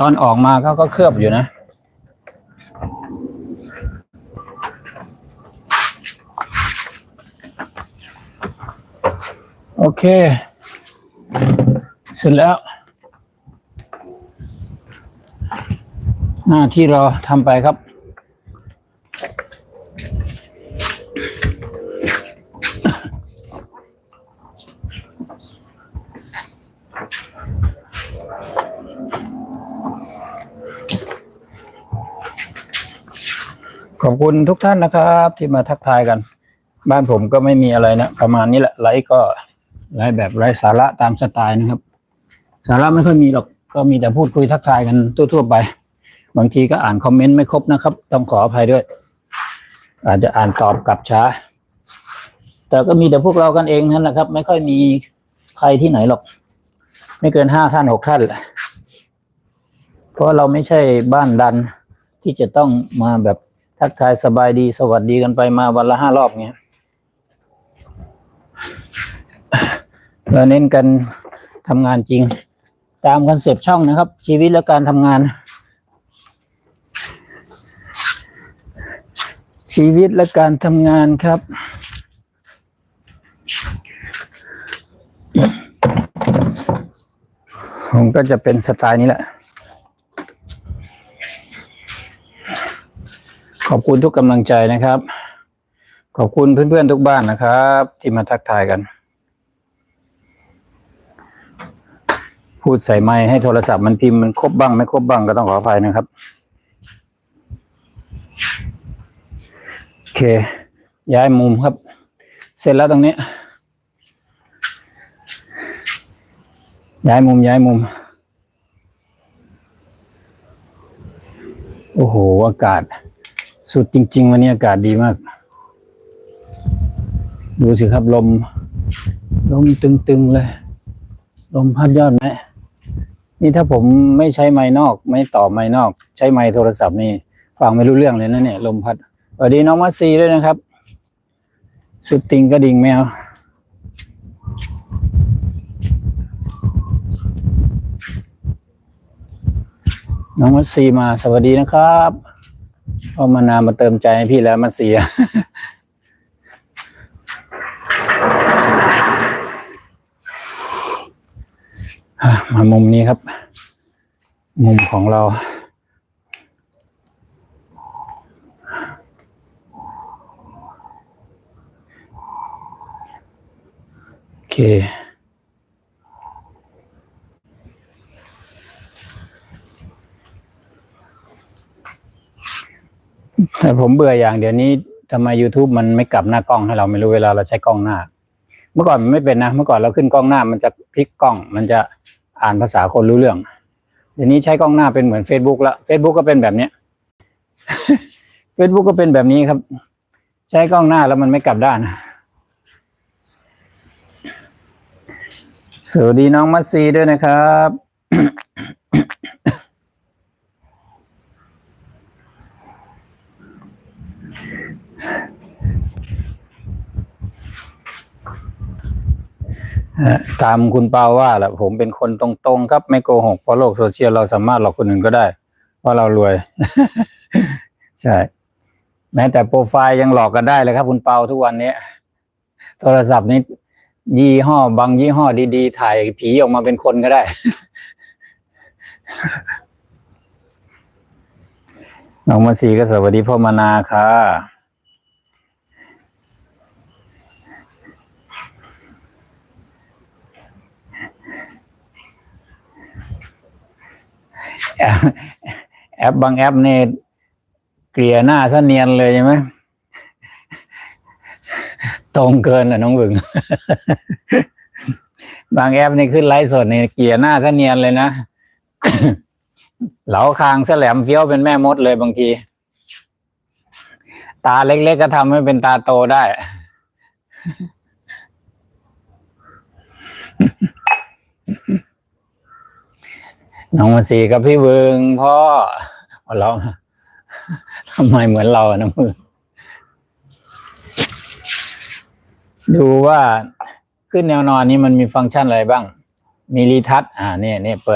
ตอนออกมาเขาก็เคลือบอยู่นะ โอเค เสร็จแล้ว หน้าที่เราทำไปครับ ขอบคุณทุกท่านนะครับ ที่มาทักทายกัน บ้านผมก็ไม่มีอะไรนะ ประมาณนี้แหละไลฟ์ก็ไลฟ์แบบไร้สาระตามสไตล์นะครับ สาระไม่ค่อยมีหรอกก็มีแต่พูดคุยทักทายกันทั่วๆไป บางทีก็อ่านคอมเมนต์ไม่ครบนะครับ ต้องขออภัยด้วย อาจจะอ่านตอบกลับช้า แต่ก็มีแต่พวกเรากันเองนั่นแหละครับ ไม่ค่อยมีใครที่ไหนหรอก ไม่เกินห้าท่านหกท่านแหละเพราะเราไม่ใช่บ้านดันที่จะต้องมาแบบ ทักทายสบายดีสวัสดีกันไปมาวันละห้ารอบเงี้ยเราเน้นกันทำงานจริง ตามคอนเซปต์ช่องนะครับ ชีวิตและการทำงาน ชีวิตและการทำงานครับผมก็จะเป็นสไตล์นี้แหละ ขอบคุณทุกกำลังใจนะครับ ขอบคุณเพื่อนๆทุกบ้านนะครับ ที่มาทักทายกัน พูดใส่ไม้ให้โทรศัพท์มันพิมพ์มันครบบ้างไม่ครบบ้างก็ต้องขออภัยนะครับโอเค ย้ายมุมครับ เสร็จแล้วตรงนี้ ย้ายมุมย้ายมุม โอ้โห อากาศ สุดจริง ๆ วันนี้อากาศดีมาก ดูสิครับลม ลมตึง ๆ เลย ลมพัดยอดไหมนี่ถ้าผมไม่ใช้ไม้นอก ไม่ต่อไม้นอก ใช้ไม้โทรศัพท์นี่ฟังไม่รู้เรื่องเลยนะเนี่ยลมพัดสวัสดีน้องมัสซีด้วยนะครับ สุดติงกระดิ่งแมวน้องมัสซีมาสวัสดีนะครับ เอามานามาเติมใจให้พี่แล้วมัสซีอะอะมามุมนี้ครับ มุมของเรา โอเค ผมเบื่ออย่างเดี๋ยวนี้ทำไม YouTube มันไม่กลับหน้ากล้องให้เราไม่รู้เวลาเราใช้กล้องหน้า เมื่อก่อนมันไม่เป็นนะ เมื่อก่อนเราขึ้นกล้องหน้ามันจะพลิกกล้อง มันจะอ่านภาษาคนรู้เรื่อง เดี๋ยวนี้ใช้กล้องหน้าเป็นเหมือน Facebook ละ Facebook ก็เป็นแบบเนี้ย Facebook ก็เป็นแบบนี้ครับ ใช้กล้องหน้าแล้วมันไม่กลับด้านสวัสดีน้องมัสซีด้วยนะครับ ตามคุณเปาว่าแหละผมเป็นคนตรงๆ ครับไม่โกหกเพราะโลกโซเชียลเราสามารถหลอกคนอื่นก็ได้เพราเรารวย ใช่ แม้แต่โปรไฟล์ยังหลอกกันได้เลยครับ คุณเปาทุกวันนี้โทรศัพท์นี้ยี่ห้อบางยี่ห้อดีๆ ถ่ายผีออกมาเป็นคนก็ได้ น้องมาสีก็สวัสดีพ่อมานาค่ะ แอปแอปบางแอปเนี่ยเกลี่ยหน้าซะเนียนเลยใช่ไหมตรงเกินอะน้องบึง บางแอปนี่ขึ้นไลฟ์สดเนี่ยเกลี่ยหน้าซะเนียนเลยนะเหลาคางแสแหลมเฟี้ยวเป็นแม่มดเลยบางที ตาเล็กๆก็ทำให้เป็นตาโตได้ น้องมาสีกับพี่เวิงพ่อเอาเราทำไมเหมือนเราอะน้องมือดูว่าขึ้นแนวนอนนี้มันมีฟังก์ชันอะไรบ้าง มีรีทัชอ่าเนี่ยเนี่ยเปิด